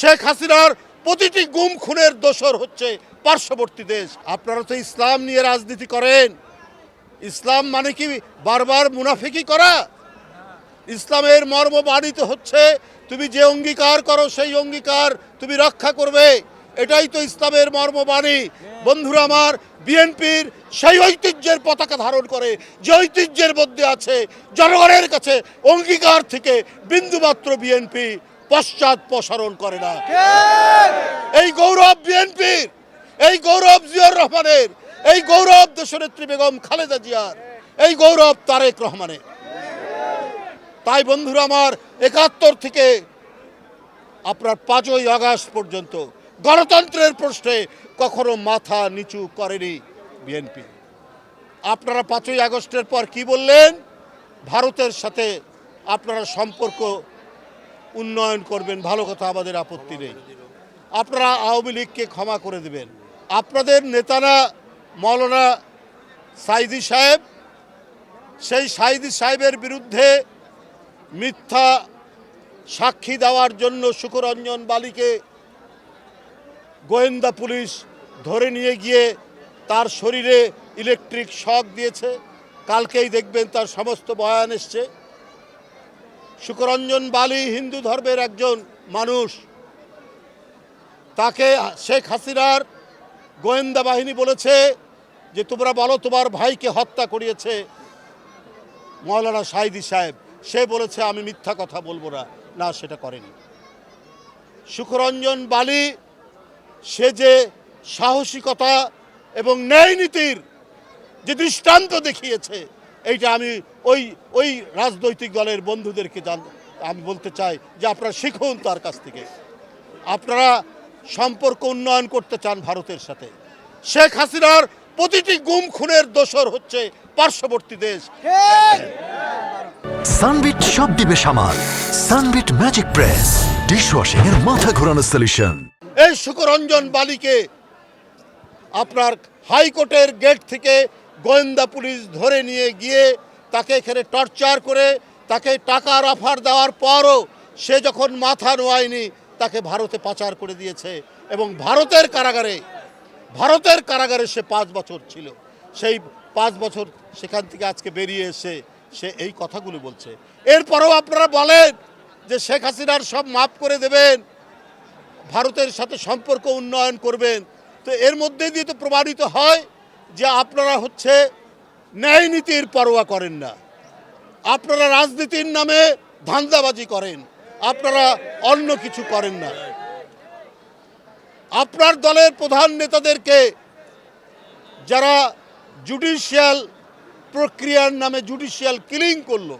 শেখ হাসিনার প্রতিটি গুম খুনের দোষর হচ্ছে পার্শ্ববর্তী দেশ। আপনারা তো ইসলাম নিয়ে রাজনীতি করেন। ইসলাম মানে কি বারবার মুনাফিকি করা? ইসলামের মর্ম বাণিত হচ্ছে, তুমি যে অঙ্গীকার করো সেই অঙ্গীকার তুমি রক্ষা করবে। এটাই তো ইসলামের মর্মবাণী বন্ধুরা আমার, বিএনপির সেই ঐতিহ্যের পতাকা ধারণ করে, যে ঐতিহ্যের মধ্যে আছে জনগণের কাছে অঙ্গীকার থেকে বিন্দুমাত্র বিএনপি পশ্চাৎ প্রসারণ করে না। এই গৌরব বিএনপির এই গৌরব জিয়াউর রহমানের এই গৌরব দেশনেত্রী বেগম খালেদা জিয়ার এই গৌরব তারেক রহমানের। তাই বন্ধুরা আমার একাত্তর থেকে আপনার পাঁচই আগস্ট পর্যন্ত গণতন্ত্রের প্রশ্নে কখনো মাথা নিচু করেনি বিএনপি। আপনারা পাঁচই আগস্টের পর কি বললেন? ভারতের সাথে আপনারা সম্পর্ক উন্নয়ন করবেন, ভালো কথা আমাদের আপত্তি নেই। আপনারা আওয়ামী লীগকে ক্ষমা করে দেবেন। আপনাদের নেতারা মৌলানা সাইদি সাহেব, সেই সাইদি সাহেবের বিরুদ্ধে মিথ্যা সাক্ষী দেওয়ার জন্য সুকরঞ্জন বালিকে গোয়েন্দা পুলিশ ধরে নিয়ে গিয়ে তার শরীরে ইলেকট্রিক শক দিয়েছে। কালকেই দেখবেন তার সমস্ত বয়ান এসছে। সুকরঞ্জন বালি হিন্দু ধর্মের একজন মানুষ। তাকে শেখ হাসিনার গোয়েন্দা বাহিনী বলেছে যে, তোমরা বলো তোমার ভাইকে হত্যা করিয়েছে মৌলানা সাইদি সাহেব। সে বলেছে, আমি মিথ্যা কথা বলব না। না, সেটা করেনি। সুখরঞ্জন বালি, সে যে সাহসিকতা এবং ন্যায় নীতির যে দৃষ্টান্ত দেখিয়েছে এইটা আমি ওই ওই রাজনৈতিক দলের বন্ধুদেরকে জান আমি বলতে চাই যে আপনারা শিখুন তার কাছ থেকে। আপনারা সম্পর্ক উন্নয়ন করতে চান ভারতের সাথে। শেখ হাসিনার প্রতিটি গুম খুনের দোষর হচ্ছে পার্শ্ববর্তী দেশ। সানবিট সব দিবে সামাল। Sunbit magic press. ডিশওয়াশিং এর মাথা ঘোরানো সলিউশন। এই সুকরঞ্জন বালিকে আপনার হাইকোর্টের গেট থেকে গোয়েন্দা পুলিশ ধরে নিয়ে গিয়ে তাকে এখানে টর্চার করে, তাকে টাকার অফার দেওয়ার পরও সে যখন মাথা নোয়ায়নি, তাকে ভারতে পাচার করে দিয়েছে। এবং ভারতের কারাগারে ভারতের কারাগারে সে পাঁচ বছর ছিল। সেই পাঁচ বছর সেখান থেকে আজকে বেরিয়ে এসে সে এই কথাগুলো বলছে। এরপরেও আপনারা বলেন যে শেখ হাসিনার সব মাফ করে দেবেন, ভারতের সাথে সম্পর্ক উন্নয়ন করবেন। তো এর মধ্যে দিয়ে তো প্রমাণিত হয় যে আপনারা হচ্ছে ন্যায় নীতির পরোয়া করেন না। আপনারা রাজনীতির নামে ধান্দাবাজি করেন। আপনারা অন্য কিছু করেন না। আপনার দলের প্রধান নেতাদেরকে যারা জুডিশিয়াল প্রক্রিয়ার নামে জুডিশিয়াল কিলিং করল,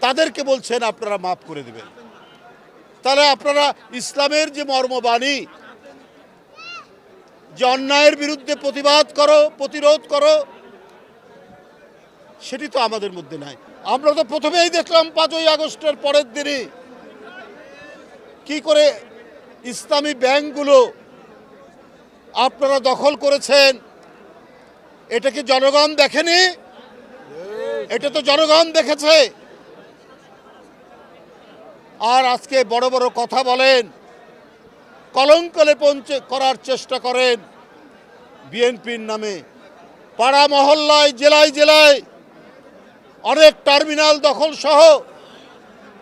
তাদেরকে বলছেন আপনারা মাফ করে দেবেন। তাহলে আপনারা ইসলামের যে মর্মবাণী যে অন্যায়ের বিরুদ্ধে প্রতিবাদ করো, প্রতিরোধ করো, সেটি তো আমাদের মধ্যে নাই। আমরা তো প্রথমেই দেখলাম পাঁচই আগস্টের পরের দিনই কি করে ইসলামী ব্যাংকগুলো আপনারা দখল করেছেন। এটা কি জনগণ দেখেনি? এটা তো জনগণ দেখেছে। আর আজকে বড় বড় কথা বলেন কলঙ্ক লেপন করার চেষ্টা করেন বিএনপির নামে। পাড়া মহল্লায়, জেলায় জেলায় অনেক টার্মিনাল দখল সহ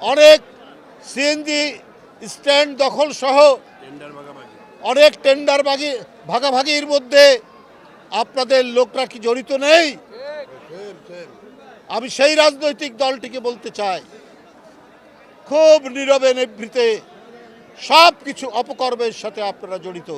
অনেক সিএনজি স্ট্যান্ড দখল সহ অনেক টেন্ডার ভাগি, ভাগাভাগির মধ্যে আপনাদের লোকরা কি জড়িত নেই? আমি সেই রাজনৈতিক দলটিকে বলতে চাই। খুব নীরবে নিভৃতে সব কিছু অপকর্মের সাথে আপনারা জড়িত।